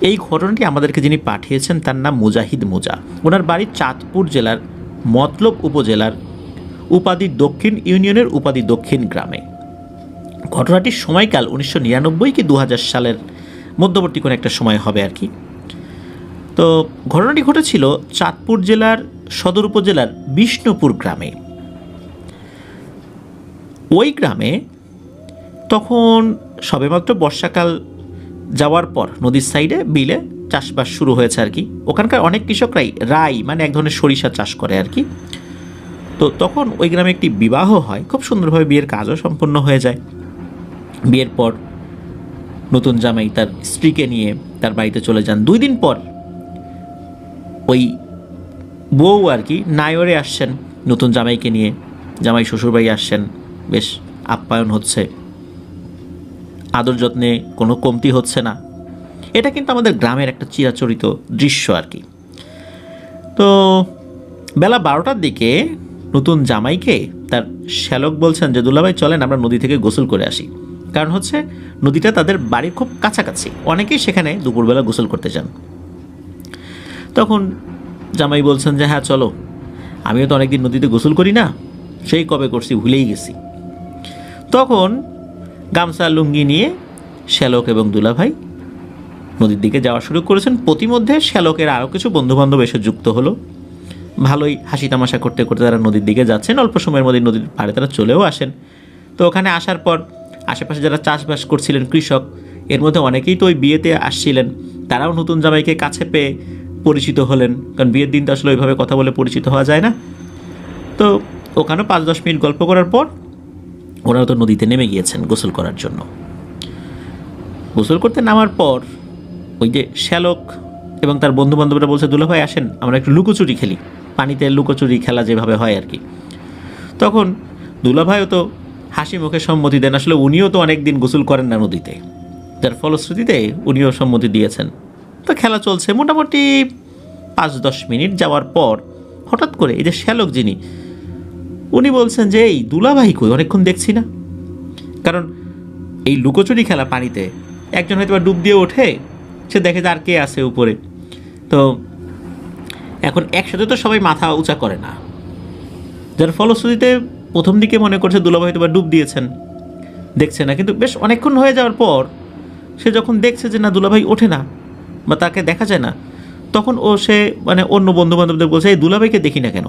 এই ঘটনাটি আমাদেরকে যিনি পাঠিয়েছেন তার নাম মুজাহিদ মুজা। ওনার বাড়ি চাঁদপুর জেলার মতলব উপজেলার উপাধি দক্ষিণ ইউনিয়নের উপাধি দক্ষিণ গ্রামে। ঘটনাটির সময়কাল উনিশশো নিরানব্বই কি দু হাজার সালের মধ্যবর্তী কোনো একটা সময় হবে আর কি। তো ঘটনাটি ঘটেছিল চাঁদপুর জেলার সদর উপজেলার বিষ্ণুপুর গ্রামে। ওই গ্রামে তখন সবেমাত্র বর্ষাকাল যাওয়ার পর নদীর সাইডে বিলে চাষবাস শুরু হয়েছে আর কি। ওখানকার অনেক কৃষকরাই রাই মানে এক ধরনের সরিষা চাষ করে আর কি। তো তখন ওই গ্রামে একটি বিবাহ হয়, খুব সুন্দরভাবে বিয়ের কাজও সম্পন্ন হয়ে যায়। বিয়ের পর নতুন জামাই তার স্ত্রীকে নিয়ে তার বাড়িতে চলে যান। দুই দিন পর ওই বউ আর কি নায়রে আসছেন নতুন জামাইকে নিয়ে। জামাই শ্বশুরবাড়ি আসছেন, বেশ আপ্যায়ন হচ্ছে। আদর যত্নে কোনো কমতি হচ্ছে না। এটা কিন্তু আমাদের গ্রামের একটা চিরাচরিত দৃশ্য আর কি। তো বেলা বারোটার দিকে নতুন জামাইকে তার শ্যালক বলছেন যে, দুলাভাই, চলেন, আমরা নদী থেকে গোসল করে আসি। কারণ হচ্ছে নদীটা তাদের বাড়ির খুব কাছাকাছি। অনেকেই সেখানে দুপুরবেলা গোসল করতে যান। তখন জামাই বলছেন যে হ্যাঁ চলো। আমিও তো অনেকদিন নদীতে গোসল করি না। সেই কবে করছি, ভুলেই গেছি। তখন গামছা, লুঙ্গি নিয়ে শ্যালক এবং দুলাভাই নদীর দিকে যাওয়া শুরু করেছেন। প্রতিমধ্যে শ্যালকের আরও কিছু বন্ধুবান্ধব এসে যুক্ত হলো। ভালোই হাসি তামাশা করতে করতে তারা নদীর দিকে যাচ্ছেন। অল্প সময়ের মধ্যে নদীর পাড়ে তারা চলেও আসেন। তো ওখানে আসার পর আশেপাশে যারা চাষবাস করছিলেন কৃষক, এর মধ্যে অনেকেই তো ওই বিয়েতে আসছিলেন। তারাও নতুন জামাইকে কাছে পেয়ে পরিচিত হলেন। কারণ বিয়ের দিন তো আসলে ওইভাবে কথা বলে পরিচিত হওয়া যায় না। তো ওখানেও পাঁচ দশ মিনিট গল্প করার পর ওরাও তো নদীতে নেমে গিয়েছেন গোসল করার জন্য। গোসল করতে নামার পর ওই যে শ্যালক এবং তার বন্ধু বান্ধবরা বলছে দুলাভাই আসেন, আমরা একটু লুকোচুরি খেলি। পানিতে লুকোচুরি খেলা যেভাবে হয় আর কি। তখন দুলাভাইও তো হাসি মুখে সম্মতি দেন, আসলে উনিও তো অনেক দিন গোসল করেন না নদীতে। যার ফলশ্রুতিতে উনিও সম্মতি দিয়েছেন। তো খেলা চলছে মোটামুটি পাঁচ দশ মিনিট যাওয়ার পর হঠাৎ করে এই যে শ্যালক যিনি উনি বলছেন যে, এই দুলাভাই কই? অনেকক্ষণ দেখছি না। কারণ এই লুকোচুরি খেলা পানিতে একজন হয়তো ডুব দিয়ে ওঠে, সে দেখে যে আর কে আছে উপরে। তো এখন একসাথে তো সবাই মাথা উঁচা করে না। যার ফলশ্রুতিতে প্রথম দিকে মনে করছে দুলাভাই হয়তো ডুব দিয়েছেন, দেখছে না। কিন্তু বেশ অনেকক্ষণ হয়ে যাওয়ার পর সে যখন দেখছে যে না, দুলাভাই ওঠে না বা তাকে দেখা যায় না, তখন ও সে মানে অন্য বন্ধু বান্ধবদের বলছে, এই দুলাভাইকে দেখি না কেন?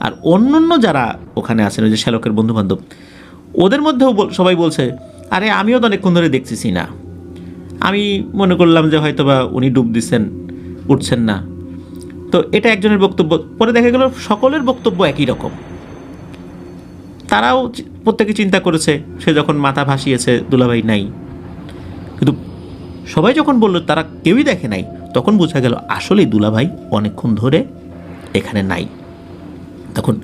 আর অন্য যারা ওখানে আছেন, ওই যে শ্যালকের বন্ধু বান্ধব ওদের মধ্যেও সবাই বলছে, আরে, আমিও তো অনেকক্ষণ ধরে দেখতেছি না। আমি মনে করলাম যে হয়তো বা উনি ডুব দিচ্ছেন, উঠছেন না। তো এটা একজনের বক্তব্য। পরে দেখা গেল সকলের বক্তব্য একই রকম। তারাও প্রত্যেকে চিন্তা করেছে, সে যখন মাথা ভাসিয়েছে, দুলাভাই নাই। কিন্তু সবাই যখন বলল, তারা কেউই দেখে নাই, তখন বোঝা গেল আসলেই দুলাভাই অনেকক্ষণ ধরে এখানে নাই। তখন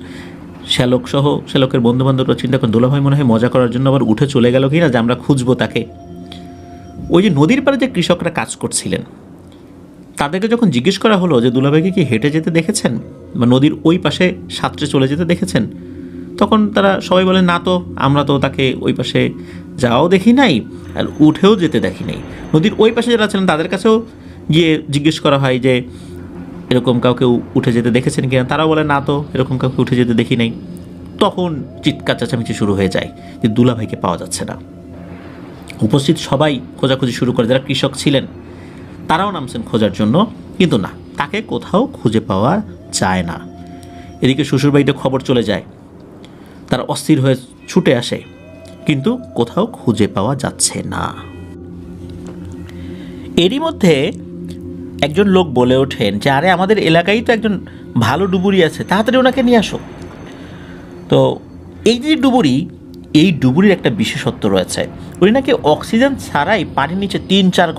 শ্যালক সহ শ্যালকের বন্ধু বান্ধবরা চিন্তা করেন, দোলাভাই মনে হয় মজা করার জন্য আবার উঠে চলে গেল কি না যে আমরা খুঁজবো তাকে। ওই যে নদীর পাড়ে যে কৃষকরা কাজ করছিলেন, তাদেরকে যখন জিজ্ঞেস করা হলো যে, দুলাভাইকে কি হেঁটে যেতে দেখেছেন? বা নদীর ওই পাশে সাঁতরে চলে যেতে দেখেছেন? তখন তারা সবাই বলে, না তো, আমরা তো তাকে ওই পাশে যাওয়াও দেখি নাই, আর উঠেও যেতে দেখি নাই। নদীর ওই পাশে যারা ছিলেন, তাদের কাছেও গিয়ে জিজ্ঞেস করা হয় যে এরকম কাউকে উঠে যেতে দেখেছেন কিনা? তারাও বলে, না তো, এরকম কাউকে উঠে যেতে দেখি নাই। তখন চিৎকার চেঁচামেচি শুরু হয়ে যায় যে দুলাভাইকে পাওয়া যাচ্ছে না। উপস্থিত সবাই খোঁজাখুঁজি শুরু করে, যারা কৃষক ছিলেন, তারাও নামছেন খোঁজার জন্য। কিন্তু না, তাকে কোথাও খুঁজে পাওয়া যায় না। এদিকে শ্বশুরবাড়িতে খবর চলে যায়, তারা অস্থির হয়ে ছুটে আসে, কিন্তু কোথাও খুঁজে পাওয়া যাচ্ছে না। এরই মধ্যে একজন লোক বলে ওঠেন যে, আরে, আমাদের এলাকায় তো একজন ভালো ডুবুরি আছে, তাড়াতাড়ি ওনাকে নিয়ে আসো। তো এই যে ডুবুরি, এই ডুবুরির একটা বিশেষত্ব রয়েছে। উনি নাকি অক্সিজেন ছাড়াই পানির নিচে তিন চার